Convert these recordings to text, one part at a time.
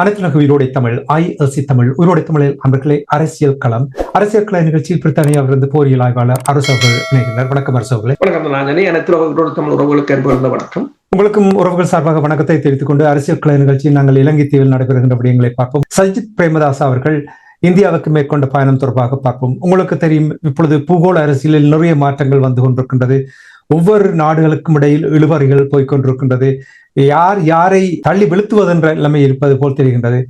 அனைத்துலக உயிரோடை Tamil I SC Tamil உயிரோடை தமிழில் அன்பர்களே அரசியல் களம். அரசியல் கள நிகழ்ச்சியில் பிரித்தானியாவில் இருந்து போரியல் ஆய்வாளர் அரசு அவர்கள் இணைகிறார் வணக்கம். அரசு அவர்களே வணக்கம் உறவுகளோடு தமிழ் உறவுகளுக்கு அன்பு வணக்கம். உங்களுக்கும் உறவுகள் சார்பாக வணக்கத்தை தெரிவித்துக் கொண்டு அரசியல் கள நிகழ்ச்சியில் நாங்கள் இலங்கை தீவில் நடைபெறுகின்ற விடயங்களை பார்ப்போம். சஜித் பிரேமதாஸ் அவர்கள் இந்தியாவுக்கு மேற்கொண்ட பயணம் தொடர்பாக பார்ப்போம். உங்களுக்கு தெரியும் இப்பொழுது பூகோள அரசியலில் நிறைய மாற்றங்கள் வந்து கொண்டிருக்கின்றது. ஒவ்வொரு நாடுகளுக்கும் இடையில் இழுபறிகள் போய்கொண்டிருக்கின்றது யார் யாரை தள்ளி வெளுத்துவதென்ற நிலைமை இருப்பது போல் தெரிகின்றது.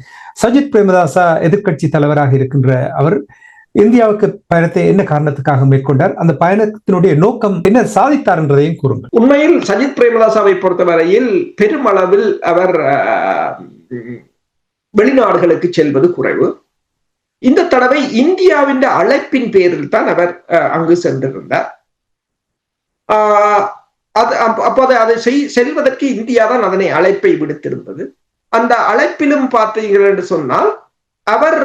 சஜித் பிரேமதாசா எதிர்க்கட்சி தலைவராக இருக்கின்ற அவர் இந்தியாவுக்கு பயணத்தை என்ன காரணத்துக்காக மேற்கொண்டார்? அந்த பயணத்தினுடைய நோக்கம் என்ன சாதித்தார் என்றதையும் கூறுங்கள். உண்மையில் சஜித் பிரேமதாசாவை பொறுத்தவரையில் பெருமளவில் அவர் வெளிநாடுகளுக்கு செல்வது குறைவு. இந்த தடவை இந்தியாவின் அழைப்பின் பேரில் தான் அவர் அங்கு சென்றிருந்தார். அது அப்போது அதை செய் செல்வதற்கு இந்தியா தான் அதனை அழைப்பை விடுத்திருந்தது. அந்த அழைப்பிலும் பார்த்தீர்கள் என்று சொன்னால் அவர்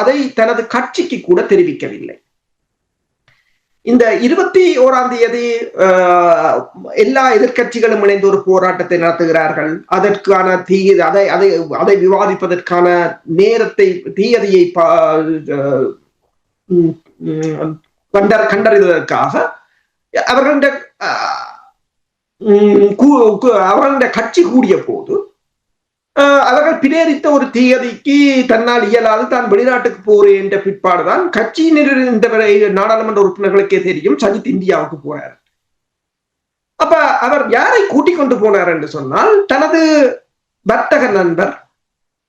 அதை தனது கட்சிக்கு கூட தெரிவிக்கவில்லை. இந்த இருபத்தி ஓராம் தேதி எல்லா எதிர்கட்சிகளும் இணைந்து ஒரு போராட்டத்தை நடத்துகிறார்கள். அதற்கான தீ அதை அதை அதை விவாதிப்பதற்கான நேரத்தை தீயதையை கண்டறிவதற்காக அவர்களுடைய அவர்களுடைய கட்சி கூடிய போது அவர்கள் பிரேரித்த ஒரு தீயதிக்கு தன்னால் இயலாது தான் வெளிநாட்டுக்கு போறேன் என்ற பிற்பாடுதான் கட்சியினர் இந்த நாடாளுமன்ற உறுப்பினர்களுக்கே தெரியும் சஜித் இந்தியாவுக்கு போறார். அப்ப அவர் யாரை கூட்டிக் கொண்டு போனார் என்று சொன்னால் தனது வர்த்தக நண்பர்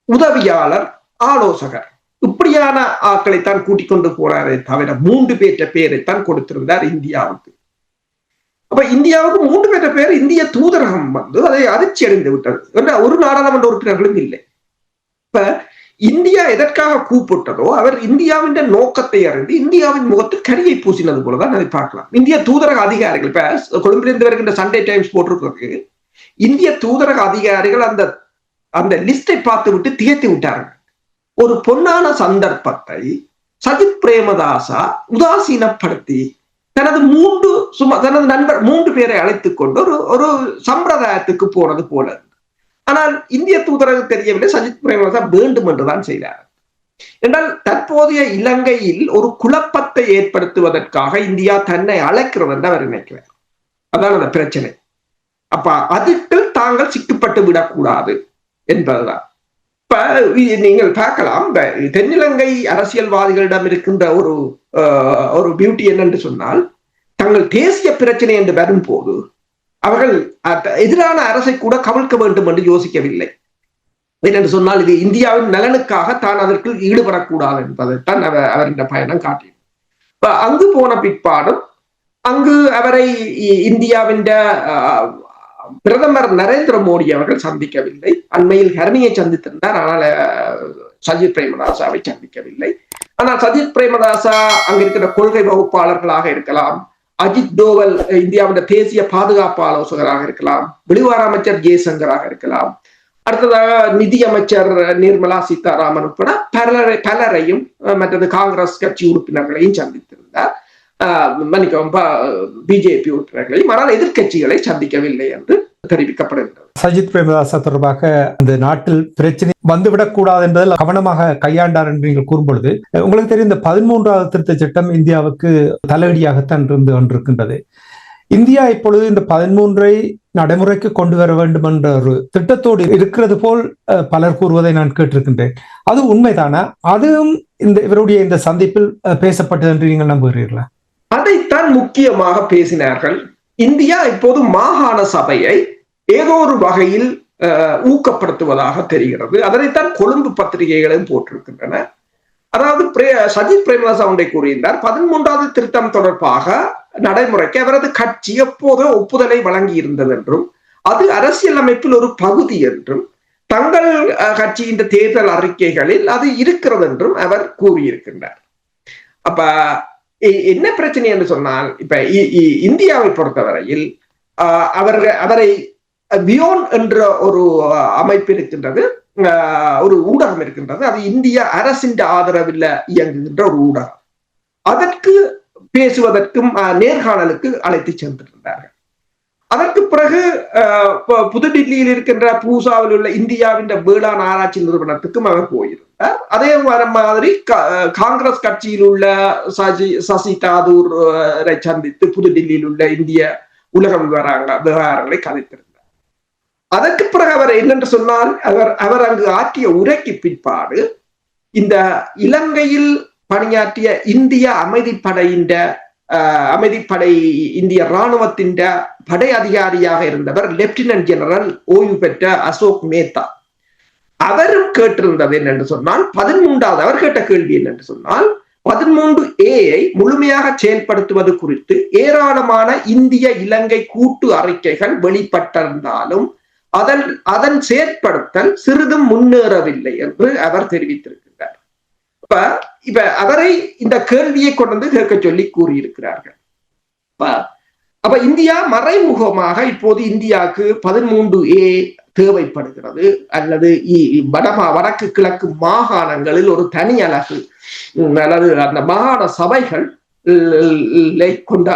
உதவியாளர் ஆலோசகர் இப்படியான ஆட்களைத்தான் கூட்டிக் கொண்டு போனாரே தவிர மூன்று பேற்ற பேரைத்தான் கொடுத்திருந்தார் இந்தியாவுக்கு. அப்ப இந்தியாவுக்கு மூன்று பேற்ற பேர் இந்திய தூதரகம் வந்து அதை அதிர்ச்சி அடைந்து விட்டது ஒரு நாடாளுமன்ற உறுப்பினர்களும் இல்லை. இப்ப இந்தியா எதற்காக கூப்பிட்டதோ அவர் இந்தியாவின் நோக்கத்தை அறிந்து இந்தியாவின் முகத்தில் கரியை பூசினது போலதான் அதை பார்க்கலாம். இந்திய தூதரக அதிகாரிகள் இப்ப கொழும்பிலிருந்து வருகின்ற சண்டே டைம்ஸ் போட்டிருக்கிறது இந்திய தூதரக அதிகாரிகள் அந்த அந்த லிஸ்டை பார்த்து விட்டு திகைத்து விட்டார்கள். ஒரு பொன்னான சந்தர்ப்பத்தை சஜித் பிரேமதாசா உதாசீனப்படுத்தி தனது மூன்று சும்மா தனது நண்பர் மூன்று பேரை அழைத்துக் கொண்டு ஒரு ஒரு சம்பிரதாயத்துக்கு போனது போல. ஆனால் இந்திய தூதரக தெரியவில்லை. சஜித் பிரேமதாசா வேண்டும் என்றுதான் செய்தார். என்றால் தற்போதைய இலங்கையில் ஒரு குழப்பத்தை ஏற்படுத்துவதற்காக இந்தியா தன்னை அழைக்கிறது என்று அவர் நினைக்கிறார். அதான் அந்த பிரச்சனை. அப்ப அதுக்கு தாங்கள் சிக்கப்பட்டு விடக்கூடாது என்பதுதான். இப்ப நீங்கள் பார்க்கலாம். இந்த தென்னிலங்கை அரசியல்வாதிகளிடம் இருக்கின்ற ஒரு ஒரு பியூட்டி என்னென்று சொன்னால் தங்கள் தேசிய பிரச்சனை என்று வரும்போது அவர்கள் எதிரான அரசை கூட கவிழ்க்க வேண்டும் என்று யோசிக்கவில்லை. ஏனென்று சொன்னால் இது இந்தியாவின் நலனுக்காக தான் அதற்கு ஈடுபடக்கூடாது என்பதைத்தான் அவர் அவரின் பயணம் காட்டினார் அங்கு போன பிற்பாடும் அங்கு அவரை இந்தியாவின் பிரதமர் நரேந்திர மோடி அவர்கள் சந்திக்கவில்லை. அண்மையில் ஹரணியை சந்தித்திருந்தார். ஆனால் சஜித் பிரேமதாசாவை சந்திக்கவில்லை. ஆனால் சஜித் பிரேமதாசா அங்க இருக்கிற கொள்கை வகுப்பாளர்களாக இருக்கலாம். அஜித் டோவல் இந்தியாவின் தேசிய பாதுகாப்பு ஆலோசகராக இருக்கலாம். வெளிவார அமைச்சர் ஜெய்சங்கராக இருக்கலாம். அடுத்ததாக நிதி அமைச்சர் நிர்மலா சீதாராமன் உட்பட பலரை பலரையும் மற்றது காங்கிரஸ் கட்சி உறுப்பினர்களையும் சந்தித்திருந்தார். மன்னிக்கவும் பிஜேபி உறுப்பினர்களையும் ஆனால் எதிர்கட்சிகளை சந்திக்கவில்லை என்று தெரிவிக்கப்படுகின்றது. சஜித் பிரேமதாசா தொடர்பாக அந்த நாட்டில் பிரச்சனை வந்துவிடக் கூடாது என்பதில் கவனமாக கையாண்டார் என்று நீங்கள் கூறும்பொழுது உங்களுக்கு தெரியும் இந்த பதிமூன்றாவது திருத்த சட்டம் இந்தியாவுக்கு தலையடியாகத்தான் இருந்து கொண்டிருக்கின்றது. இந்தியா இப்பொழுது இந்த பதிமூன்றை நடைமுறைக்கு கொண்டு வர வேண்டும் என்ற ஒரு திட்டத்தோடு இருக்கிறது போல் பலர் கூறுவதை நான் கேட்டிருக்கின்றேன். அது உண்மைதானா? அதுவும் இந்த இவருடைய இந்த சந்திப்பில் பேசப்பட்டது என்று நீங்கள் நம்புகிறீர்களா? அதைத்தான் முக்கியமாக பேசினார்கள். இந்தியா இப்போது மாகாண சபையை ஏதோ ஒரு வகையில் ஊக்கப்படுத்துவதாக தெரிகிறது. அதனைத்தான் கொழும்பு பத்திரிகைகளும் போட்டிருக்கின்றன. அதாவது சஜித் பிரேமதாஸ் ஒன்றை கூறியிருந்தார் பதிமூன்றாவது திருத்தம் தொடர்பாக நடைமுறைக்கு அவரது கட்சி எப்போதோ ஒப்புதலை வழங்கி இருந்தது என்றும் அது அரசியல் அமைப்பில் ஒரு பகுதி என்றும் தங்கள் கட்சியின் தேர்தல் அறிக்கைகளில் அது இருக்கிறது என்றும் அவர் கூறியிருக்கின்றார். அப்ப என்ன பிரச்சனை என்று சொன்னால் இப்ப இந்தியாவை பொறுத்தவரையில் அவர்கள் அவரை வியோன் என்ற ஒரு அமைப்பு இருக்கின்றது ஒரு ஊடகம் இருக்கின்றது அது இந்திய அரசின் ஆதரவில் இயங்குகின்ற ஒரு ஊடகம். அதற்கு பேசுவதற்கும் நேர்காணலுக்கு அழைத்து சென்றிருந்தார்கள். அதற்கு பிறகு புதுடில்லியில் இருக்கின்ற பூசாவில் உள்ள இந்தியாவின் வேளாண் ஆராய்ச்சி நிறுவனத்துக்கும் அவர் போயிருந்தார் அதே மாதிரி காங்கிரஸ் கட்சியில் உள்ள சசி சசி தாதூரை சந்தித்து புதுடில்லியில் உள்ள இந்திய உலக விவகாரங்க விவகாரங்களை கதைத்திருந்தார் அதற்கு பிறகு அவர் என்னென்று சொன்னால் அவர் அவர் அங்கு ஆற்றிய உரைக்கு பிற்பாடு இந்த இலங்கையில் பணியாற்றிய இந்திய அமைதிப்படையின் அமைதிப்படை இந்திய இராணுவத்தின் படை அதிகாரியாக இருந்தவர் லெப்டினன்ட் ஜெனரல் ஓய்வு பெற்ற அசோக் மேத்தா. அவரும் கேட்டிருந்தது என்னென்று சொன்னால் பதிமூன்றாவது அவர் கேட்ட கேள்வி என்னென்று சொன்னால் பதிமூன்று ஏஐ முழுமையாக செயல்படுத்துவது குறித்து ஏராளமான இந்திய இலங்கை கூட்டு அறிக்கைகள் வெளிப்பட்டிருந்தாலும் அதன் அதன் செயற்படுத்தல் சிறிதும் முன்னேறவில்லை என்று அவர் தெரிவித்திருக்கிறார். இப்ப இப்ப அவரை இந்த கேள்வியை கொண்டு வந்து கேட்க சொல்லி கூறியிருக்கிறார்கள். அப்ப இந்தியா மறைமுகமாக இப்போது இந்தியாவுக்கு பதிமூன்று ஏ தேவைப்படுகிறது. அல்லது வடமா வடக்கு கிழக்கு மாகாணங்களில் ஒரு தனி அழகு அல்லது அந்த மாகாண சபைகள் கொண்ட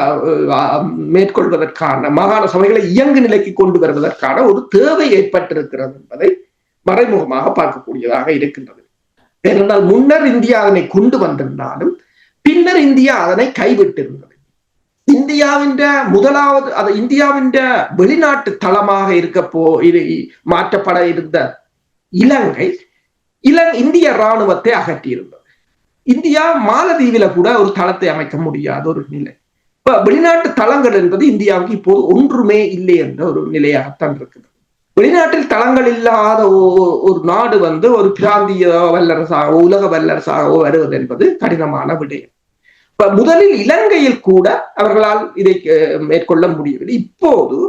மேற்கொள்வதற்கான மாகாண சபைகளை இயங்கு நிலைக்கு கொண்டு வருவதற்கான ஒரு தேவை ஏற்பட்டிருக்கிறது என்பதை மறைமுகமாக பார்க்கக்கூடியதாக இருக்கின்றது. ஏனென்றால் முன்னர் இந்தியா அதனை கொண்டு வந்திருந்தாலும் பின்னர் இந்தியா அதனை கைவிட்டிருந்தது. இந்தியாவின் முதலாவது அது இந்தியாவின் வெளிநாட்டு தளமாக இருக்க போ மாற்றப்பட இருந்த இலங்கை இலங்கை இந்திய இராணுவத்தை அகற்றியிருந்தது. இந்தியா மாலதீவில கூட ஒரு தளத்தை அமைக்க முடியாத ஒரு நிலை. இப்ப வெளிநாட்டு தளங்கள் என்பது இந்தியாவுக்கு இப்போது ஒன்றுமே இல்லை என்ற ஒரு நிலையாகத்தான் இருக்குது. வெளிநாட்டில் தளங்கள் இல்லாத ஒரு நாடு வந்து ஒரு பிராந்திய வல்லரசாகவோ உலக வல்லரசாகவோ வருவது என்பது கடினமான விடயம். முதலில் இலங்கையில் கூட அவர்களால் இதை மேற்கொள்ள முடியவில்லை. இப்போது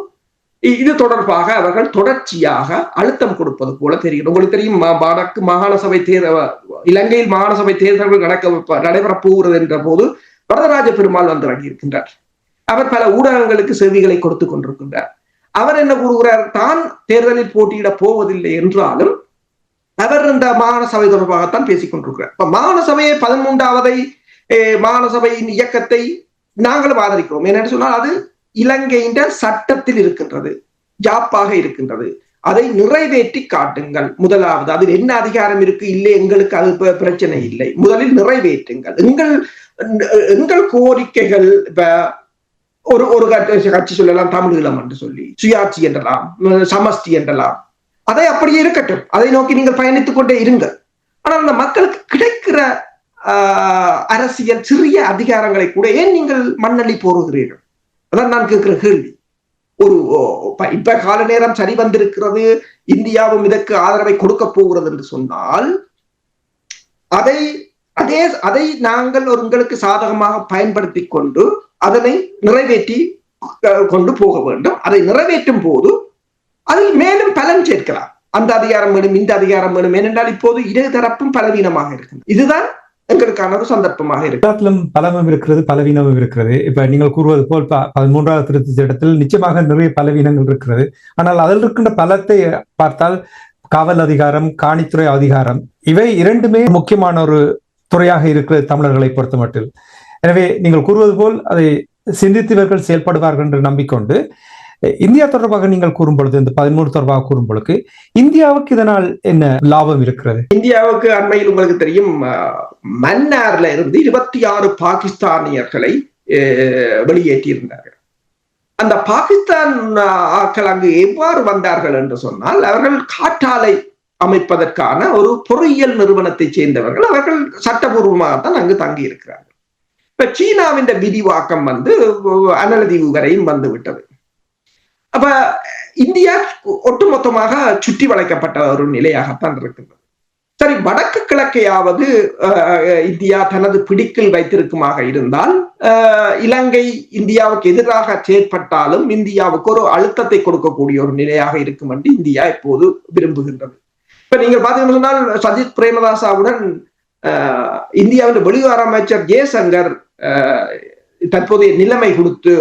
இது தொடர்பாக அவர்கள் தொடர்ச்சியாக அழுத்தம் கொடுப்பது போல தெரிகிறது. உங்களுக்கு தெரியும் வடக்கு மாகாண சபை தேர்தல் இலங்கையில் மாகாண சபை தேர்தல்கள் நடக்க நடைபெறப் போகிறது என்ற போது வரதராஜ பெருமாள் வந்து இருக்கின்றார் அவர் பல ஊடகங்களுக்கு செய்திகளை கொடுத்து கொண்டிருக்கின்றார். அவர் என்ன கூறுகிறார்? தான் தேர்தலில் போட்டியிட போவதில்லை என்றாலும் அவர் இந்த மாகாண சபை தொடர்பாகத்தான் பேசிக் கொண்டிருக்கிறார். இப்ப மாகாண சபையை பதிமூன்றாவதை மாகாண இயக்கத்தை நாங்களும் ஆதரிக்கிறோம். என்னென்னு சொன்னால் அது இலங்கையின் சட்டத்தில் இருக்கின்றது ஜாப்பாக இருக்கின்றது. அதை நிறைவேற்றி காட்டுங்கள். முதலாவது அதில் என்ன அதிகாரம் இருக்கு? இல்லை எங்களுக்கு அது பிரச்சனை இல்லை. முதலில் நிறைவேற்றுங்கள். எங்கள் எங்கள் கோரிக்கைகள் ஒரு ஒரு கட்சி சொல்லலாம் தமிழீழம் என்று சொல்லி சுயாட்சி என்றலாம் சமஷ்டி என்றலாம். அதை அப்படியே இருக்கட்டும். அதை நோக்கி நீங்கள் பயணித்துக் கொண்டே இருங்கள். ஆனால் அந்த மக்களுக்கு கிடைக்கிற அரசியல் சிறிய அதிகாரங்களை கூட ஏன் நீங்கள் மண்ணள்ளி போருகிறீர்கள் அதான் நான் கேட்கிற கேள்வி. ஒரு இப்ப கால நேரம் சரி வந்திருக்கிறது. இந்தியாவும் இதற்கு ஆதரவை கொடுக்க போகிறது என்று சொன்னால் அதை அதே அதை நாங்கள் உங்களுக்கு சாதகமாக பயன்படுத்தி கொண்டு அதனை நிறைவேற்றி கொண்டு போக வேண்டும். அதை நிறைவேற்றும் போது அதில் மேலும் பலன் சேர்க்கலாம். அந்த அதிகாரம் வேணும் இந்த அதிகாரம் வேணும். ஏனென்றால் இப்போது இரு தரப்பும் பலவீனமாக இருக்கும் இதுதான் எங்களுக்கான சந்தர்ப்பமாக இருக்கு. எல்லாத்திலும் பலமும் இருக்கிறது பலவீனமும் இருக்கிறது. இப்ப நீங்கள் கூறுவது போல் பதிமூன்றாவது திருத்தி சட்டத்தில் நிச்சயமாக நிறைய பலவீனங்கள் இருக்கிறது. ஆனால் அதில் இருக்கின்ற பலத்தை பார்த்தால் காவல் அதிகாரம் காணித்துறை அதிகாரம் இவை இரண்டுமே முக்கியமான ஒரு துறையாக இருக்கிறது தமிழர்களை பொறுத்த மட்டில். எனவே நீங்கள் கூறுவது போல் அதை சிந்தித்தவர்கள் செயல்படுவார்கள் என்று நம்பிக்கொண்டு இந்தியா தொடர்பாக நீங்கள் கூறும் பொழுது இந்த பதிமூணு தொடர்பாக கூறும் பொழுது இந்தியாவுக்கு இதனால் என்ன லாபம் இருக்கிறது? இந்தியாவுக்கு அண்மையில் உங்களுக்கு தெரியும் மன்னார்ல இருந்து இருபத்தி ஆறு பாகிஸ்தானியர்களை வெளியேற்றியிருந்தார்கள். அந்த பாகிஸ்தான் ஆட்கள் அங்கு எவ்வாறு வந்தார்கள் என்று சொன்னால் அவர்கள் காற்றாலை அமைப்பதற்கான ஒரு பொறியியல் நிறுவனத்தை சேர்ந்தவர்கள். அவர்கள் சட்டபூர்வமாகத்தான் அங்கு தங்கி இருக்கிறார்கள் இப்ப சீனாவின் விரிவாக்கம் வந்து அனலதீவு வரையும் வந்து விட்டது அப்ப இந்தியா ஒட்டுமொத்தமாக சுற்றி வளைக்கப்பட்ட ஒரு நிலையாகத்தான் இருக்கின்றது சரி வடக்கு கிழக்கையாவது இந்தியா தனது பிடிக்கில் வைத்திருக்குமாக இருந்தால் இலங்கை இந்தியாவுக்கு எதிராக செயற்பட்டாலும் இந்தியாவுக்கு ஒரு அழுத்தத்தை கொடுக்கக்கூடிய ஒரு நிலையாக இருக்கும் என்று இந்தியா இப்போது விரும்புகின்றது. இப்ப நீங்க பாத்தீங்கன்னு சொன்னால் சஜித் பிரேமதாசாவுடன் இந்தியாவின் வெளிவார அமைச்சர் ஜெய்சங்கர் தற்போதைய நிலைமை கொடுத்து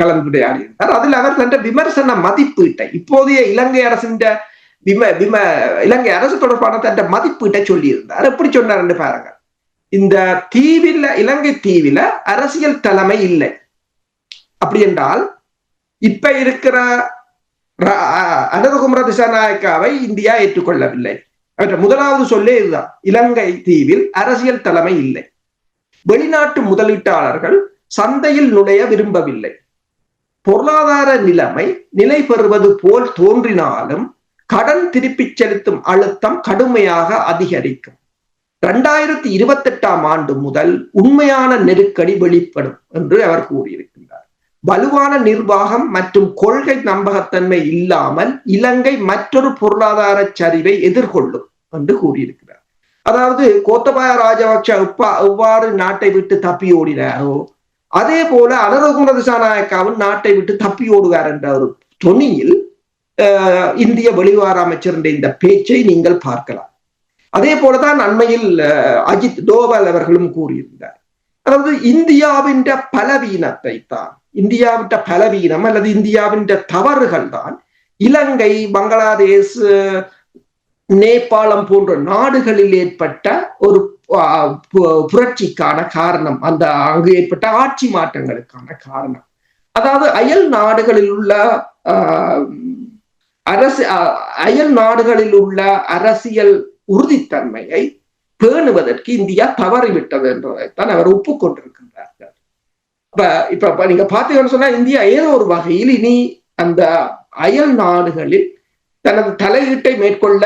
கலந்துரையாடி இருந்தார் அதில் அவர் தன் விமர்சன மதிப்பீட்டை இப்போதைய இலங்கை அரசின் விம விம இலங்கை அரசு தொடர்பான தன் மதிப்பீட்டை சொல்லி இருந்தார் எப்படி சொன்னார் பாருங்க. இந்த தீவில இலங்கை தீவில அரசியல் தலைமை இல்லை. அப்படி என்றால் இப்ப இருக்கிற அனதகுமர திசாநாயக்காவை இந்தியா ஏற்றுக்கொள்ளவில்லை. அவற்றை முதலாவது சொல்லே இதுதான். இலங்கை தீவில் அரசியல் தலைமை இல்லை. வெளிநாட்டு முதலீட்டாளர்கள் சந்தையில் நுழைய விரும்பவில்லை. பொருளாதார நிலைமை நிலை பெறுவது போல் தோன்றினாலும் கடன் திருப்பிச் செலுத்தும் அழுத்தம் கடுமையாக அதிகரிக்கும். இரண்டாயிரத்தி இருபத்தி எட்டாம் ஆண்டு முதல் உண்மையான நெருக்கடி வெளிப்படும் என்று அவர் கூறியிருக்கின்றார் வலுவான நிர்வாகம் மற்றும் கொள்கை நம்பகத்தன்மை இல்லாமல் இலங்கை மற்றொரு பொருளாதார சரிவை எதிர்கொள்ளும் என்று கூறியிருக்கிறார். அதாவது கோத்தபாய ராஜபக்ஷ எவ்வாறு நாட்டை விட்டு தப்பி ஓடினாரோ அதே போல அனரகுமர திசாநாயக்காவும் நாட்டை விட்டு தப்பி ஓடுவார் என்ற ஒரு தொனியில் இந்திய வெளிவார அமைச்சருடைய இந்த பேச்சை நீங்கள் பார்க்கலாம். அதே போலதான் அண்மையில் அஜித் டோவல் அவர்களும் கூறியிருந்தார். அதாவது இந்தியாவின் பலவீனத்தை தான் இந்தியாவிட்ட பலவீனம் அல்லது இந்தியாவின் தவறுகள் தான் இலங்கை பங்களாதேஷ் நேபாளம் போன்ற நாடுகளில் ஏற்பட்ட ஒரு புரட்சிக்கான காரணம் அந்த அங்கு ஏற்பட்ட ஆட்சி மாற்றங்களுக்கான காரணம். அதாவது அயல் நாடுகளில் உள்ள அரசு அயல் நாடுகளில் உள்ள அரசியல் உறுதித்தன்மையை பேணுவதற்கு இந்தியா தவறிவிட்டது என்றதைத்தான் அவர் ஒப்புக்கொண்டிருக்கின்றார்கள். இப்ப இப்ப நீங்க பாத்தீங்கன்னு சொன்னா இந்தியா ஏதோ ஒரு வகையில் இனி அந்த அயல் நாடுகளில் தனது தலையீட்டை மேற்கொள்ள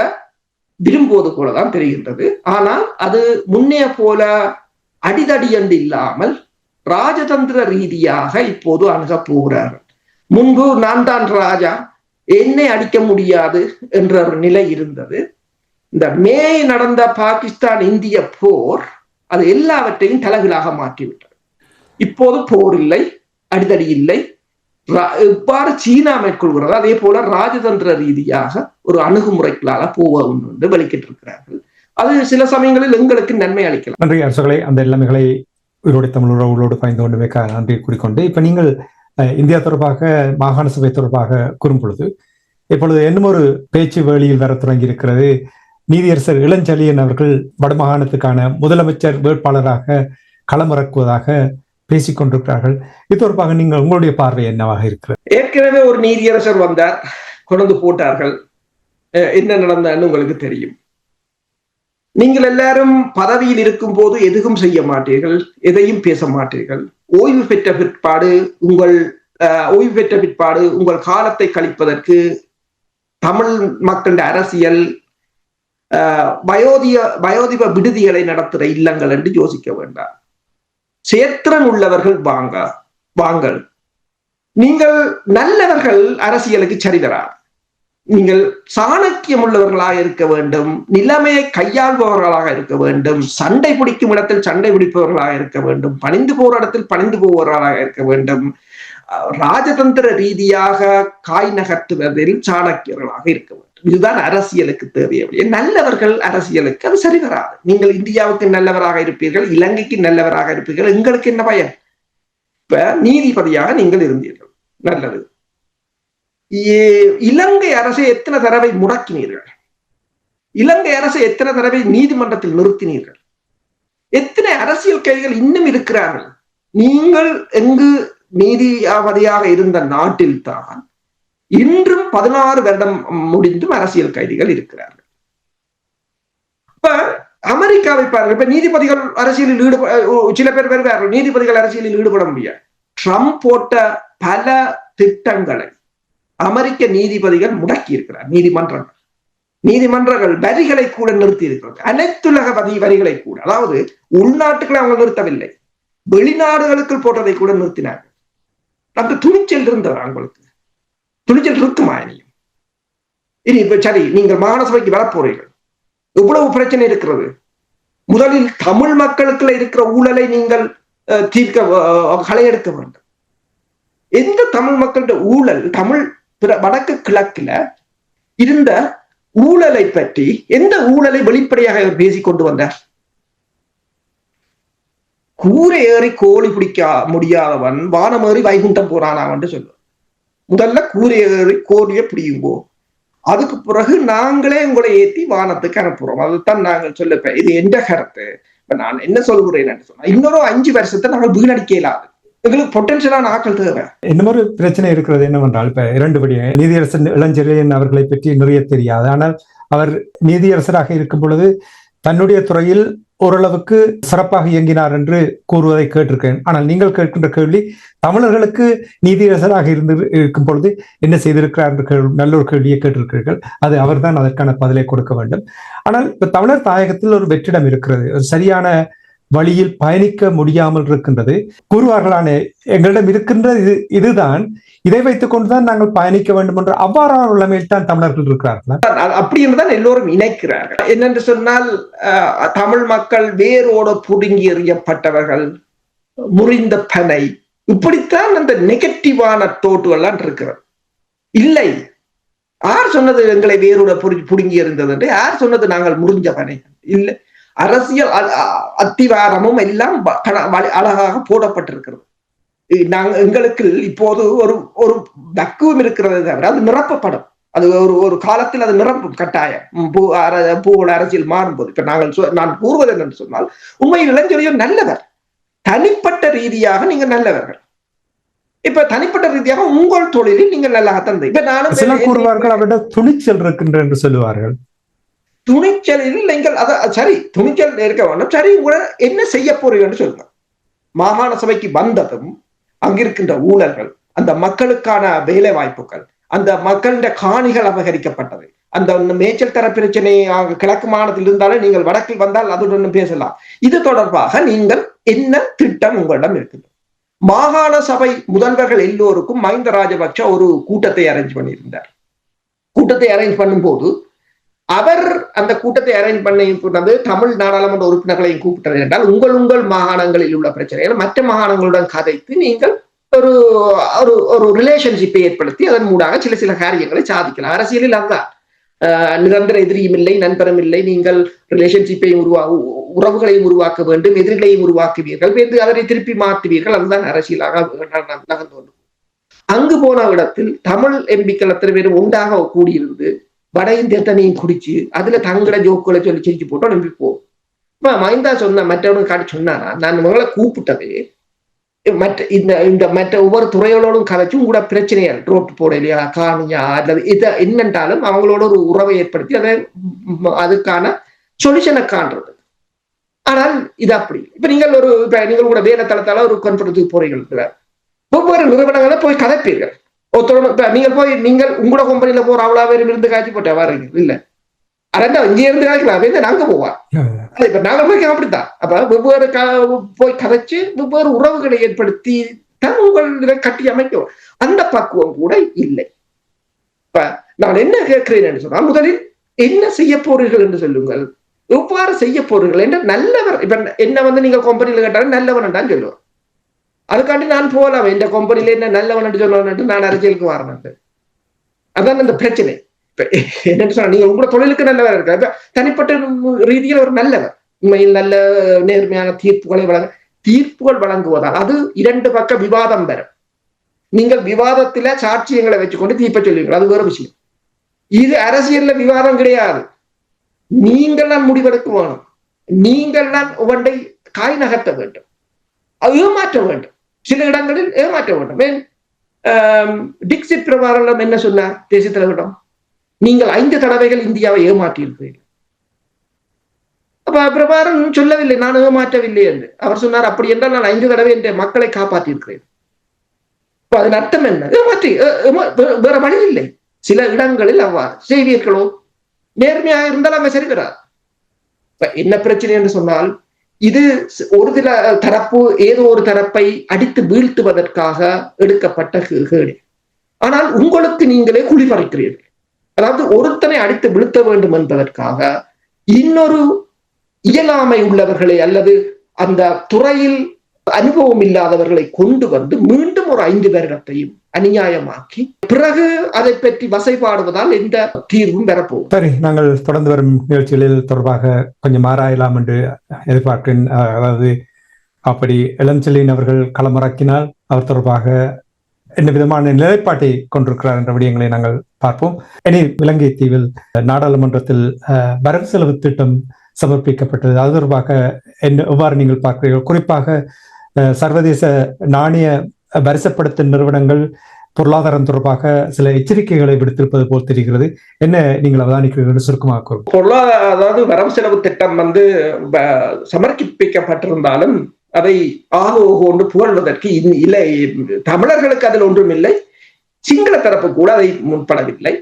விரும்புவது போலதான் தெரிகின்றது. ஆனால் அது முன்னே போல அடிதடி என்று இல்லாமல் ராஜதந்திர ரீதியாக இப்போது அணுக போகிறார்கள். முன்பு நான் தான் ராஜா என்னை அடிக்க முடியாது என்ற ஒரு நிலை இருந்தது. இந்த மே நடந்த பாகிஸ்தான் இந்திய போர் அது எல்லாவற்றையும் தலைகளாக மாற்றிவிட்டது. இப்போது போர் இல்லை அடிதடி இல்லை எவ்வாறு சீனா மேற்கொள்கிறதோ. அதே போல ராஜதந்திர ரீதியாக ஒரு அணுகுமுறைகளால போவோம் என்று வெளிக்கிட்டு இருக்கிறார்கள் அது சில சமயங்களில் எங்களுக்கு நன்மை அளிக்கலாம். நன்றி அரசுகளை அந்த நிலைமைகளை உயிரோடு தமிழ் உறவுகளோடு பயந்து கொண்டு வைக்க நன்றி கூறிக்கொண்டு இப்ப நீங்கள் இந்தியா தொடர்பாக மாகாண சபை தொடர்பாக கூறும் பொழுது இப்பொழுது இன்னும் ஒரு பேச்சு வேளியில் வர தொடங்கி இருக்கிறது நீதியரசர் இளஞ்சலியன் அவர்கள் வடமாகாணத்துக்கான முதலமைச்சர் வேட்பாளராக களமிறக்குவதாக பேசிக் கொண்டிருக்கிறார்கள் இது தொடர்பாக நீங்கள் உங்களுடைய பார்வை என்னவாக இருக்கிறது? ஏற்கனவே ஒரு நீதியரசர் வந்தார் கொண்டு போட்டார்கள். என்ன நடந்தான்னு உங்களுக்கு தெரியும். நீங்கள் எல்லாரும் பதவியில் இருக்கும் போது எதுவும் செய்ய மாட்டீர்கள் எதையும் பேச மாட்டீர்கள். ஓய்வு பெற்ற பிற்பாடு உங்கள் ஓய்வு பெற்ற பிற்பாடு உங்கள் காலத்தை கழிப்பதற்கு தமிழ் மக்களின் அரசியல் வயோதிய வயோதிப விடுதிகளை நடத்துகிற இல்லங்கள் என்று யோசிக்க வேண்டாம். சேத்திரன் உள்ளவர்கள் வாங்க வாங்கள் நீங்கள் நல்லவர்கள் அரசியலுக்கு சரிதரா நீங்கள் சாணக்கியம் உள்ளவர்களாக இருக்க வேண்டும் நிலைமையை கையாள்பவர்களாக இருக்க வேண்டும் சண்டை பிடிக்கும் இடத்தில் சண்டை பிடிப்பவர்களாக இருக்க வேண்டும் பணிந்து போற இடத்தில் பணிந்து போவர்களாக இருக்க வேண்டும். ராஜதந்திர ரீதியாக காய் நகர்த்துவதில் சாணக்கியர்களாக இருக்க வேண்டும். இதுதான் அரசியலுக்கு தேவையவில்லை நல்லவர்கள் அரசியலுக்கு அது சரி வராது நீங்கள் இந்தியாவுக்கு நல்லவராக இருப்பீர்கள் இலங்கைக்கு நல்லவராக இருப்பீர்கள் எங்களுக்கு என்ன பயன்? இப்ப நீதிபதியாக நீங்கள் இருந்தீர்கள். நல்லது. இலங்கை அரசை எத்தனை தடவை முடக்கினீர்கள்? இலங்கை அரசை எத்தனை தடவை நீதிமன்றத்தில் நிறுத்தினீர்கள்? எத்தனை அரசியல் கைதிகள் இன்னும் இருக்கிறார்கள்? நீங்கள் எங்கு நீதிபதியாக இருந்த நாட்டில்தான் இன்றும் பதினாறு வருடம் முடிந்தும் அரசியல் கைதிகள் இருக்கிறார்கள். இப்ப அமெரிக்காவை பாருங்க இப்ப நீதிபதிகள் அரசியலில் ஈடுபட சில பேர் வருவார்கள். நீதிபதிகள் அரசியலில் ஈடுபட முடியாது. ட்ரம்ப் போட்ட பல திட்டங்களை அமெரிக்க நீதிபதிகள் முடக்கி இருக்கிறார். நீதிமன்றங்கள். நீதிமன்றங்கள் வரிகளை கூட நிறுத்தி இருக்கிறது. அனைத்துலக வரி வரிகளை கூட. அதாவது உள்நாட்டுகளை அவங்க நிறுத்தவில்லை. வெளிநாடுகளுக்கு போட்டதை கூட நிறுத்தினார்கள். அந்த துணிச்சல் இருந்தவர் அவங்களுக்கு? துணிச்சல் இருக்குமா இனியும் இனி இப்ப சரி நீங்கள் மாகாண சபைக்கு வரப்போறீர்கள் எவ்வளவு பிரச்சனை இருக்கிறது? முதலில் தமிழ் மக்களுக்குள்ள இருக்கிற ஊழலை நீங்கள் தீர்க்க களையெடுக்க வேண்டும். எந்த தமிழ் மக்களுடைய ஊழல் தமிழ் வடக்கு கிழக்குல இருந்த ஊழலை பற்றி எந்த ஊழலை வெளிப்படையாக பேசிக் கொண்டு வந்தார்? கூரை ஏறி கோழி பிடிக்க முடியாதவன் வானம் ஏறி வைகுண்டம் போறானாவன் சொல்லுவான் முதல்ல கூறியதை கோரிய பிடியுங்கோ. அதுக்கு பிறகு நாங்களே உங்களை ஏத்தி வானத்துக்கு அனுப்புறோம். அதுதான் நாங்கள் சொல்ல இது எந்த கருத்து? இப்ப நான் என்ன சொல்கிறேன் சொன்னா இன்னொரு அஞ்சு வருஷத்தை நாங்கள் வீணடிக்க இல்லாது எங்களுக்கு பொட்டன்ஷியலான ஆக்கள் தேவை. இன்னமொரு பிரச்சனை இருக்கிறது என்னவென்றால் இப்ப இரண்டு படி நீதியரசன் இளஞ்செழியன் அவர்களை பற்றி நிறைய தெரியாது. ஆனால் அவர் நீதியரசராக இருக்கும் பொழுது தன்னுடைய துறையில் ஓரளவுக்கு சிறப்பாக இயங்கினார் என்று கூறுவதை கேட்டிருக்கேன். ஆனால் நீங்கள் கேட்கின்ற கேள்வி தமிழர்களுக்கு நீதியரசராக இருந்து இருக்கும் பொழுது என்ன செய்திருக்கிறார் என்று கேள்வி நல்ல ஒரு கேள்வியை கேட்டிருக்கிறீர்கள். அது அவர்தான் அதற்கான பதிலை கொடுக்க வேண்டும். ஆனால் இப்ப தமிழர் தாயகத்தில் ஒரு வெற்றிடம் இருக்கிறது. ஒரு சரியான வழியில் பயணிக்க முடியாமல் இருக்கின்றது. கூறுவார்களானே எங்களிடம் இருக்கின்ற இது இதுதான். இதை வைத்துக் கொண்டுதான் நாங்கள் பயணிக்க வேண்டும் என்ற அவ்வாறான நிலைமையில் தான் தமிழர்கள் இருக்கிறார்களா? அப்படி என்றுதான் எல்லோரும் இணைக்கிறார்கள் என்னென்று சொன்னால் தமிழ் மக்கள் வேரோட புடுங்கி எறியப்பட்டவர்கள் முறிந்த பனை. இப்படித்தான் அந்த நெகட்டிவான தோட்டுகள்லாம் இருக்கிறது. இல்லை. யார் சொன்னது எங்களை வேரோட புடுங்கி எறிந்தது என்று? யார் சொன்னது நாங்கள் முறிஞ்ச பனை? இல்லை. அரசியல் அத்திவாரமும் எல்லாம் அழகாக போடப்பட்டிருக்கிறது. இ- நாங்க எங்களுக்கு இப்போது ஒரு ஒரு பக்குவம் இருக்கிறது தவிர அது நிரப்பப்படும். அது ஒரு ஒரு காலத்தில் அது நிரப்பும் கட்டாயம். பூ பூவோட அரசியல் மாறும்போது. இப்ப நாங்கள் நான் கூறுவது என்னன்னு சொன்னால் உண்மையில் இளஞ்சொலியும் நல்லவர். தனிப்பட்ட ரீதியாக நீங்க நல்லவர்கள். இப்ப தனிப்பட்ட ரீதியாக உங்கள் தொழிலில் நீங்கள் நல்லாகத்தான். இப்ப நானும் கூறுவார்கள் அவரிடம் துணிச்சல் இருக்கின்ற என்று சொல்லுவார்கள். துணிச்சலில் நீங்கள் அத சரி துணிச்சல் இருக்க வேண்டும். சரி உங்களை என்ன செய்ய போறீங்கன்னு சொல்லுங்க மாகாண சபைக்கு வந்ததும் அங்கிருக்கின்ற ஊழல்கள் அந்த மக்களுக்கான வேலை வாய்ப்புகள் அந்த மக்களின் காணிகள் அபகரிக்கப்பட்டது. அந்த மேய்ச்சல் தர பிரச்சனை கிழக்கு மாநிலத்தில் இருந்தாலும் நீங்கள் வடக்கில் வந்தால் அதுடன் பேசலாம். இது தொடர்பாக நீங்கள் என்ன திட்டம் உங்களிடம் இருக்குது? மாகாண சபை முதல்வர்கள் எல்லோருக்கும் மஹிந்த ராஜபக்ஷ ஒரு கூட்டத்தை அரேஞ்ச் பண்ணியிருந்தார். கூட்டத்தை அரேஞ்ச் பண்ணும்போது அவர் அந்த கூட்டத்தை அரேஞ்ச் பண்ண கொண்டது தமிழ் நாடாளுமன்ற உறுப்பினர்களையும் கூப்பிட்டது என்றால் உங்கள் உங்கள் மாகாணங்களில் உள்ள பிரச்சனைகள் மற்ற மாகாணங்களுடன் கதைத்து நீங்கள் ஒரு ஒரு ஒரு ரிலேஷன்ஷிப்பை ஏற்படுத்தி அதன் மூடாக சில சில காரியங்களை சாதிக்கலாம். அரசியலில் அதுதான். ஆஹ் நிரந்தர எதிரியும் இல்லை நண்பரும் இல்லை. நீங்கள் ரிலேஷன்ஷிப்பையும் உருவா உ- உறவுகளையும் உருவாக்க வேண்டும் எதிரிகளையும் உருவாக்குவீர்கள். வேறு அதனை திருப்பி மாற்றுவீர்கள். அதுதான் அரசியலாக நகர்ந்து கொண்டு அங்கு போன இடத்தில் தமிழ் எம்பிக்கள் அத்தனை பேரும் ஒன்றாக கூடியிருந்து வட இந்தியத்தனையும் குடிச்சு அதுல தங்கட ஜோக்குகளை சொல்லி சிரிச்சு போட்டு அனுப்பி போ மைந்தா சொன்ன மற்றவனுக்கு காட்டி சொன்னாரா நான் உங்களை கூப்பிட்டது மற்ற இந்த இந்த மற்ற ஒவ்வொரு துறைகளோடும் கதைச்சும் கூட பிரச்சனையா ரோட்டு போடலையா காணியா அல்லது இதை என்னென்றாலும் அவங்களோட ஒரு உறவை ஏற்படுத்தி அதை அதுக்கான சொல்யூஷனை காண்றது ஆனால் இது அப்படி இப்ப நீங்கள் ஒரு இப்ப நீங்கள் கூட வேலை தளத்தால ஒரு கான்ஃபரன்ஸுக்கு போறீங்க ஒவ்வொரு நிறுவனங்களை போய் கதைப்பீர்கள் இப்ப நீங்கள் போய் நீங்கள் உங்களோட கம்பெனில போற அவ்வளவு பேரும் இருந்து காய்ச்சி போட்ட வாருங்க இல்ல. அதான் இங்கே இருந்து காய்க்கலாம். வேந்த நாங்க போவா இப்ப நாங்க போய் அப்படித்தான். அப்ப வெவ்வேறு போய் கதைச்சு வெவ்வேறு உறவுகளை ஏற்படுத்தி தான் உங்கள் கட்டி அமைக்கும். அந்த பக்குவம் கூட இல்லை. இப்ப நான் என்ன கேட்கிறேன் சொன்னால் முதலில் என்ன செய்ய போறீர்கள் என்று சொல்லுங்கள். எவ்வாறு செய்ய போறீர்கள்? என்ற நல்லவர் இப்ப என்ன வந்து நீங்க கம்பெனியில கேட்டாலும் நல்லவன் தான் சொல்லுவார் அதுக்காண்டி நான் போகலாம் இந்த கம்பெனில என்ன நல்லவன் என்று நான் அரசியலுக்கு வரணும் அதான் அந்த பிரச்சனை. இப்ப என்னன்னு சொன்னா நீங்க உங்களோட தொழிலுக்கு நல்லவர் இருக்க. இப்ப தனிப்பட்ட ரீதியில் ஒரு நல்லவர் உண்மையில் நல்ல நேர்மையான தீர்ப்புகளை வழங்க தீர்ப்புகள் வழங்குவதால் அது இரண்டு பக்க விவாதம் வரும் நீங்கள் விவாதத்தில சாட்சியங்களை வச்சுக்கொண்டு தீர்ப்ப சொல்லுவீங்க அது வேற விஷயம். இது அரசியல்ல விவாதம் கிடையாது. நீங்கள் தான் முடிவெடுக்க வேணும். நீங்கள் தான் ஒன்றை காய் நகர்த்த வேண்டும். ஏமாற்ற வேண்டும். சில இடங்களில் ஏமாற்ற வேண்டும் ஏன் டிக்சிட் um, பிரபாரம் என்ன சொன்னார்? தேசிய தலைவரிடம் நீங்கள் ஐந்து தடவைகள் இந்தியாவை ஏமாற்றி இருக்கிறீர்கள் அப்ப பிரபாரன் சொல்லவில்லை நான் ஏமாற்றவில்லை என்று. அவர் சொன்னார் அப்படி என்றால் நான் ஐந்து தடவை என்ற மக்களை காப்பாற்றி இருக்கிறேன் அப்ப அதன் அர்த்தம் என்ன? ஏமாற்றி வேற வழி இல்லை. சில இடங்களில் அவ்வாறு செய்வீர்களோ? நேர்மையாக இருந்தால் அங்க சரிகிறார் இப்ப என்ன பிரச்சனை என்று சொன்னால் இது ஒரு சில தரப்பு ஏதோ ஒரு தரப்பை அடித்து வீழ்த்துவதற்காக எடுக்கப்பட்ட கேடு ஆனால் உங்களுக்கு நீங்களே குளிபறைக்கிறீர்கள் அதாவது ஒருத்தனை அடித்து வீழ்த்த வேண்டும் என்பதற்காக இன்னொரு இயலாமை உள்ளவர்களை அல்லது அந்த துறையில் அனுபவம் இல்லாதவர்களை கொண்டு வந்து மீண்டும் ஒரு ஐந்து வருடத்தையும் அநியாயமாக்கி பிறகு அதை பற்றி வசைபாடுவதால் எந்த தீர்வும் பெறப்போகும் சரி நாங்கள் தொடர்ந்து வரும் நிகழ்ச்சிகளில் தொடர்பாக கொஞ்சம் ஆராயலாம் என்று எதிர்பார்க்கிறேன். அஹ், அதாவது அப்படி இளஞ்செல்லின் அவர்கள் களமிறக்கினால் அவர் தொடர்பாக என்ன விதமான நிலைப்பாட்டை கொண்டிருக்கிறார் என்ற விடயங்களை நாங்கள் பார்ப்போம். இனி இலங்கை தீவில் நாடாளுமன்றத்தில் அஹ், வரவு செலவு திட்டம் சமர்ப்பிக்கப்பட்டது. அது தொடர்பாக என்ன எவ்வாறு நீங்கள் பார்க்கிறீர்கள்? குறிப்பாக சர்வதேச நாணய வரிசைப்படுத்தும் நிறுவனங்கள் பொருளாதாரம் தொடர்பாக சில எச்சரிக்கைகளை விடுத்திருப்பது போல் தெரிகிறது. என்ன நீங்கள் அவதானிக்கிறீர்கள்? சுருக்கமாக பொருளாதார அதாவது வரவு செலவு திட்டம் வந்து சமர்ப்பிக்கப்பட்டிருந்தாலும் அதை ஆக ஒன்று புகழ்வதற்கு இல்லை தமிழர்களுக்கு அதில் ஒன்றும் இல்லை. சிங்கள தரப்பு கூட அதை முன்படவில்லை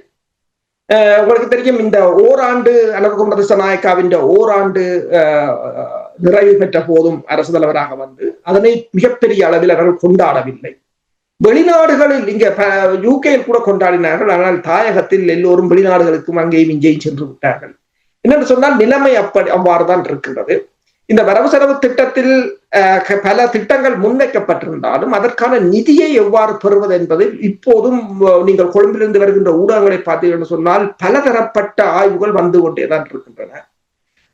உங்களுக்கு தெரியும் இந்த ஓராண்டு அனுகுமர திசநாயக்காவின் ஓராண்டு அஹ், நிறைவு பெற்ற போதும் அரசு தலைவராக வந்து அதனை மிகப்பெரிய அளவில் அவர்கள் கொண்டாடவில்லை வெளிநாடுகளில் இங்க யூகேயில் கூட கொண்டாடினார்கள் ஆனால் தாயகத்தில் எல்லோரும் வெளிநாடுகளுக்கும் அங்கேயும் இங்கேயும் சென்று விட்டார்கள் என்னென்று சொன்னால் நிலைமை அப்படி அவ்வாறுதான் இருக்கின்றது இந்த வரவு செலவு திட்டத்தில் பல திட்டங்கள் முன்வைக்கப்பட்டிருந்தாலும் அதற்கான நிதியை எவ்வாறு பெறுவது என்பது இப்போதும் நீங்கள் கொழும்பிலிருந்து வருகின்ற ஊடகங்களை பார்த்தீர்கள் சொன்னால் பலதரப்பட்ட ஆய்வுகள் வந்து கொண்டேதான் இருக்கின்றன.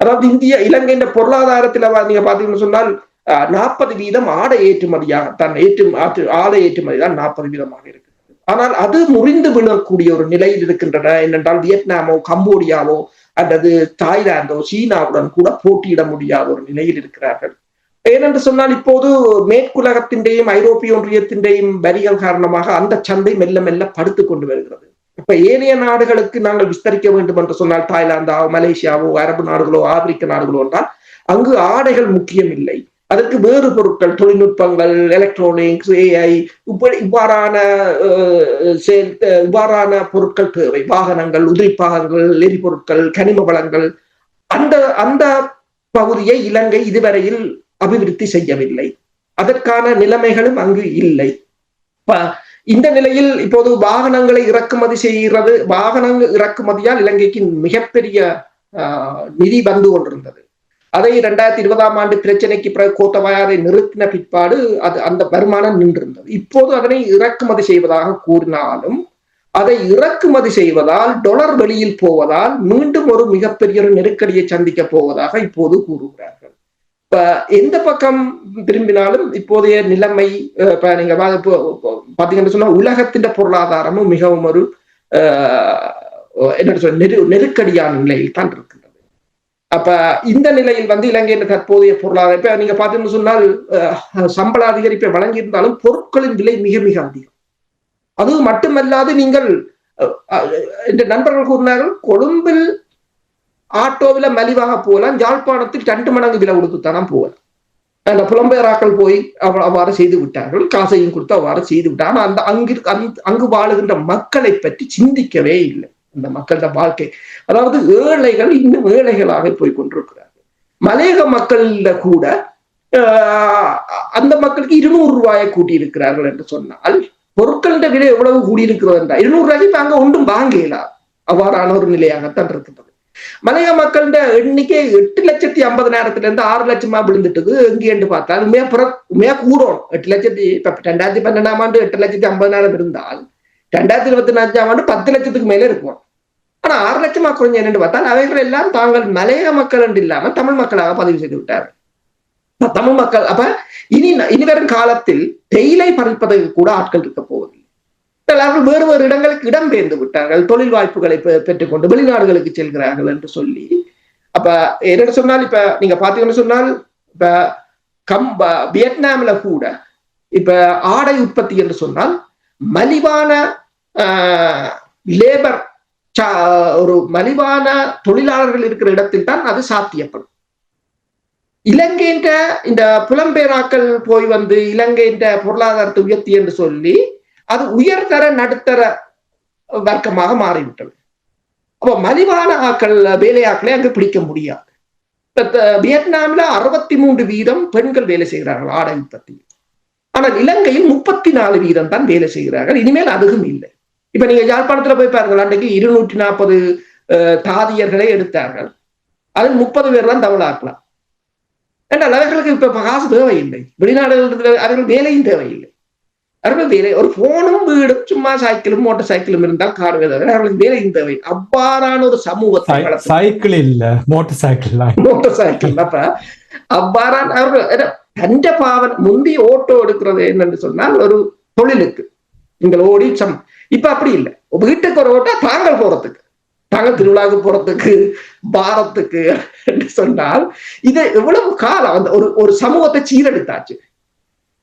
அதாவது இந்திய இலங்கையின் பொருளாதாரத்தில் நீங்க பார்த்தீங்கன்னு சொன்னால் நாற்பது வீதம் ஆடை ஏற்றுமதியாக தான் ஏற்று ஆடை ஏற்றுமதி தான் நாற்பது வீதமாக இருக்கிறது ஆனால் அது முறிந்து விழக்கூடிய ஒரு நிலையில் இருக்கின்றன. என்னென்றால் வியட்நாமோ கம்போடியாவோ அல்லது தாய்லாந்தோ சீனாவுடன் கூட போட்டியிட முடியாத ஒரு நிலையில் இருக்கிறார்கள். ஏனென்று சொன்னால் இப்போது மேற்குலகத்தின்டையும் ஐரோப்பிய ஒன்றியத்தின்டையும் வரிகள் காரணமாக அந்த சந்தை மெல்ல மெல்ல படுத்து கொண்டு வருகிறது. இப்ப ஏனைய நாடுகளுக்கு நாங்கள் விஸ்தரிக்க வேண்டும் என்று சொன்னால் தாய்லாந்தாவோ மலேசியாவோ அரபு நாடுகளோ ஆப்பிரிக்க நாடுகளோ என்றால் அங்கு ஆடைகள் முக்கியம் இல்லை. அதற்கு வேறு பொருட்கள் தொழில்நுட்பங்கள் எலக்ட்ரானிக்ஸ் ஏஐ இப்படி இவ்வாறான அஹ், செயல் அஹ், இவ்வாறான பொருட்கள் தேவை. வாகனங்கள் உதிரிப்பாகங்கள் எரிபொருட்கள் கனிம வளங்கள். அந்த அந்த பகுதியை இலங்கை இதுவரையில் அபிவிருத்தி செய்யவில்லை. அதற்கான நிலைமைகளும் அங்கு இல்லை. இந்த நிலையில் இப்போது வாகனங்களை இறக்குமதி செய்கிறது வாகனங்கள் இறக்குமதியால் இலங்கைக்கு மிகப்பெரிய ஆஹ், நிதி வந்து கொண்டிருந்தது. அதை இரண்டாயிரத்தி இருபதாம் ஆண்டு பிரச்சனைக்கு பிறகு கோத்தபாய நிறுத்தின பிற்பாடு அது அந்த வருமானம் நின்றிருந்தது. இப்போது அதனை இறக்குமதி செய்வதாக கூறினாலும் அதை இறக்குமதி செய்வதால் டொலர் வெளியில் போவதால் மீண்டும் ஒரு மிகப்பெரிய ஒரு நெருக்கடியை சந்திக்க போவதாக இப்போது கூறுகிறார்கள். இப்ப எந்த பக்கம் திரும்பினாலும் இப்போதைய நிலைமை இப்ப நீங்க பாத்தீங்கன்னு சொன்னா உலகத்தின் பொருளாதாரமும் மிகவும் ஒரு அஹ், என்ன சொல்ல நெரு நெருக்கடியான நிலையில் தான் இருக்கு அப்ப இந்த நிலையில் வந்து இலங்கையின் தற்போதைய பொருளாதார இப்ப நீங்க பாத்தீங்கன்னு சொன்னால் அஹ், சம்பள அதிகரிப்பை வழங்கியிருந்தாலும் பொருட்களின் விலை மிக மிக அதிகம். அது மட்டுமல்லாது நீங்கள் அஹ், நண்பர்கள் கூறினார்கள் கொழும்பில் ஆட்டோவில மலிவாக போகலாம் யாழ்ப்பாணத்தில் ரெண்டு மடங்கு விலை கொடுத்துத்தானா போகலாம். அந்த புலம்பெயராக்கள் போய் அவ- அவ்வாறு செய்து விட்டார்கள் காசையும் கொடுத்து அவ்வாறு செய்து விட்டார் ஆனா அந்த அங்கு அங்கு வாழுகின்ற மக்களை பற்றி சிந்திக்கவே இல்லை. அந்த மக்களோட வாழ்க்கை. அதாவது ஏழைகள் இன்னும் ஏழைகளாக போய் கொண்டிருக்கிறார்கள். மலையக மக்கள்ல கூட ஆஹ், அந்த மக்களுக்கு இருநூறு ரூபாயை கூட்டி இருக்கிறார்கள் என்று சொன்னால் பொருட்களின் விலை எவ்வளவு கூடியிருக்கிறது என்றால் இருநூறு ரூபாய்க்கு இப்ப அங்க ஒன்றும் வாங்க இயலாது அவ்வாறான ஒரு நிலையாகத்தான் இருக்கின்றது. மலைய மக்களோட எண்ணிக்கை எட்டு லட்சத்தி ஐம்பதனாயிரத்துல இருந்து ஆறு லட்சமா விழுந்துட்டது. எங்கேன்னு பார்த்தா உண்மையா புற உண்மையா கூடும் எட்டு லட்சத்தி இப்ப ரெண்டாயிரத்தி பன்னெண்டாம் ஆண்டு எட்டு லட்சத்தி ஐம்பதனாயிரம் இருந்தால் ரெண்டாயிரத்தி இருபத்தி அஞ்சாம் ஆண்டு பத்து லட்சத்துக்கு மேல இருக்கும். ஆனா ஆறு லட்சமா குறைஞ்ச என்னன்னு பார்த்தால் அவைகள் எல்லாம் தாங்கள் மலைய மக்கள் என்று இல்லாமல் தமிழ் மக்களாக பதிவு செய்து விட்டார் தமிழ் மக்கள் அப்ப இனி இனி வரும் காலத்தில் தேயிலை பறிப்பதற்கு கூட ஆட்கள் இருக்க போவதில்லை. எல்லாரும் வேறு வேறு இடங்களுக்கு இடம் பெயர்ந்து விட்டார்கள். தொழில் வாய்ப்புகளை பெற்றுக்கொண்டு வெளிநாடுகளுக்கு செல்கிறார்கள் என்று சொல்லி அப்ப என்னென்னு சொன்னால் இப்ப நீங்க பாத்தீங்கன்னு சொன்னால் இப்ப கம்ப வியட்நாம்ல கூட இப்ப ஆடை உற்பத்தி என்று சொன்னால் மலிவான லேபர் ஒரு மலிவான தொழிலாளர்கள் இருக்கிற இடத்தில் தான் அது சாத்தியப்படும். இலங்கைன்ற இந்த புலம்பெயராக்கள் போய் வந்து இலங்கைன்ற பொருளாதாரத்தை உயர்த்தி என்று சொல்லி அது உயர்தர நடுத்தர வர்க்கமாக மாறிவிட்டது. அப்போ மலிவான ஆக்கள் வேலையாக்களை அங்கு பிடிக்க முடியாது. வியட்நாமில் அறுபத்தி மூன்று வீதம் பெண்கள் வேலை செய்கிறார்கள் ஆடை உற்பத்தி ஆனால் இலங்கையில் முப்பத்தி நாலு வீதம் தான் வேலை செய்கிறார்கள். இனிமேல் அதுவும் இல்லை. இப்ப நீங்க யாழ்ப்பாணத்துல போய் பாருங்கள் அன்றைக்கு இருநூற்றி நாற்பது தாதியர்களை எடுத்தார்கள். அதில் முப்பது பேர் தான் தமிழாக்கலாம். என்றால் அவர்களுக்கு இப்ப காசு தேவையில்லை. வெளிநாடுகளில் அவர்கள் வேலையும் தேவையில்லை. அவர்கள் வேலை ஒரு போனும் வீடும் சும்மா சைக்கிளும் மோட்டார் சைக்கிளும் இருந்தால் காணுவே தவிர அவர்களுக்கு வேலையும் தேவை அவ்வாறான ஒரு சமூகத்தை சைக்கிள் இல்ல மோட்டார் சைக்கிள் மோட்டார் சைக்கிள் அப்ப அவ்வாறான அவர்கள் தண்ட பாவன் முந்தி ஓட்டோ எடுக்கிறது என்னன்னு சொன்னால் ஒரு தொழிலுக்கு. நீங்கள் ஓடி சம் இப்ப அப்படி இல்லை. வீட்டுக்கு ஒரு ஓட்டா தாங்கள் போறதுக்கு. தாங்கள் திருவிழாவுக்கு போறதுக்கு பாரத்துக்கு என்று சொன்னால் இது எவ்வளவு காலம் அந்த ஒரு ஒரு சமூகத்தை சீரழித்தாச்சு.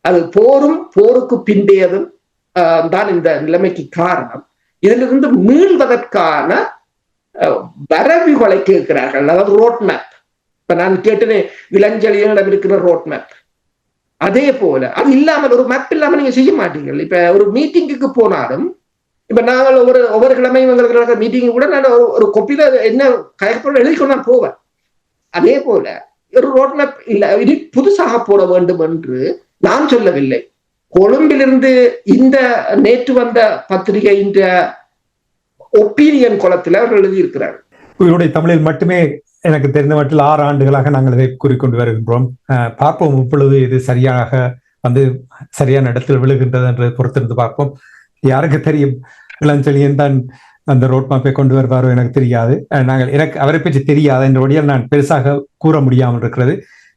அது போரும் போருக்கு பிந்தையதும் தான் இந்த நிலைமைக்கு காரணம். இதிலிருந்து மீள்வதற்கான வரவுகளை கேட்கிறார்கள். அதாவது ரோட் மேப் இப்ப நான் கேட்டேன் இளஞ்சலியிடம் இருக்கிற ரோட் மேப் அதே போல அது இல்லாமல் ஒரு மேப் இல்லாம நீங்க செய்ய மாட்டீங்க இப்ப ஒரு மீட்டிங்குக்கு போனாலும் இப்ப நாங்கள் ஒவ்வொரு ஒவ்வொரு கிழமையும் எங்களுக்கு மீட்டிங் கூட நான் ஒரு ஒரு கொப்பில என்ன கயற்பொருள் எழுதிக்கொண்டு நான் போவேன். அதே போல ஒரு ரோட் இல்ல இனி புதுசாக போட வேண்டும் என்று நான் சொல்லவில்லை. கொழும்பிலிருந்து இந்த நேற்று வந்த பத்திரிகை இந்த ஒப்பீனியன் குளத்தில் அவர்கள் எழுதியிருக்கிறார். உங்களுடைய தமிழில் மட்டுமே எனக்கு தெரிந்த மட்டில் ஆறு ஆண்டுகளாக நாங்கள் இதை கூறிக்கொண்டு வருகின்றோம். அஹ், பார்ப்போம் இப்பொழுது இது சரியாக வந்து சரியான இடத்தில் விழுகின்றது என்று பொறுத்திருந்து பார்ப்போம். யாருக்கு தெரியும்? இளஞ்செழியன் தான் அந்த ரோட் மேப்பை கொண்டு வருவாரோ எனக்கு தெரியாது. நாங்கள் எனக்கு அவரை பற்றி தெரியாது என்றபடியால் நான் பெருசாக கூற முடியாமல் இருக்கிறது.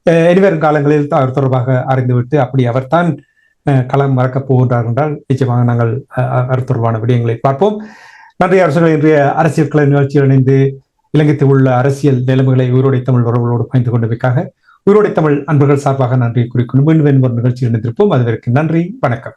அஹ், இனிவரும் காலங்களில் அவர் தொடர்பாக அறிந்துவிட்டு அப்படி அவர்தான் தான் களம் மறக்கப் போகின்றார் என்றால் நிச்சயமாக நாங்கள் அஹ், அவர் தொடர்பான விடயங்களை பார்ப்போம். நன்றி அரசுகள் இன்றைய அரசியல் கலை நிகழ்ச்சியில் இணைந்து இலங்கையில் உள்ள அரசியல் நிலைமைகளை உயிரோடை தமிழ் உறவுகளோடு பகிர்ந்து கொண்டமைக்காக உயிரோடை தமிழ் அன்பர்கள் சார்பாக நன்றி குறிக்கொண்டு மீண்டும் ஒரு நிகழ்ச்சியில் இணைந்திருப்போம். அதுவரைக்கு நன்றி வணக்கம்.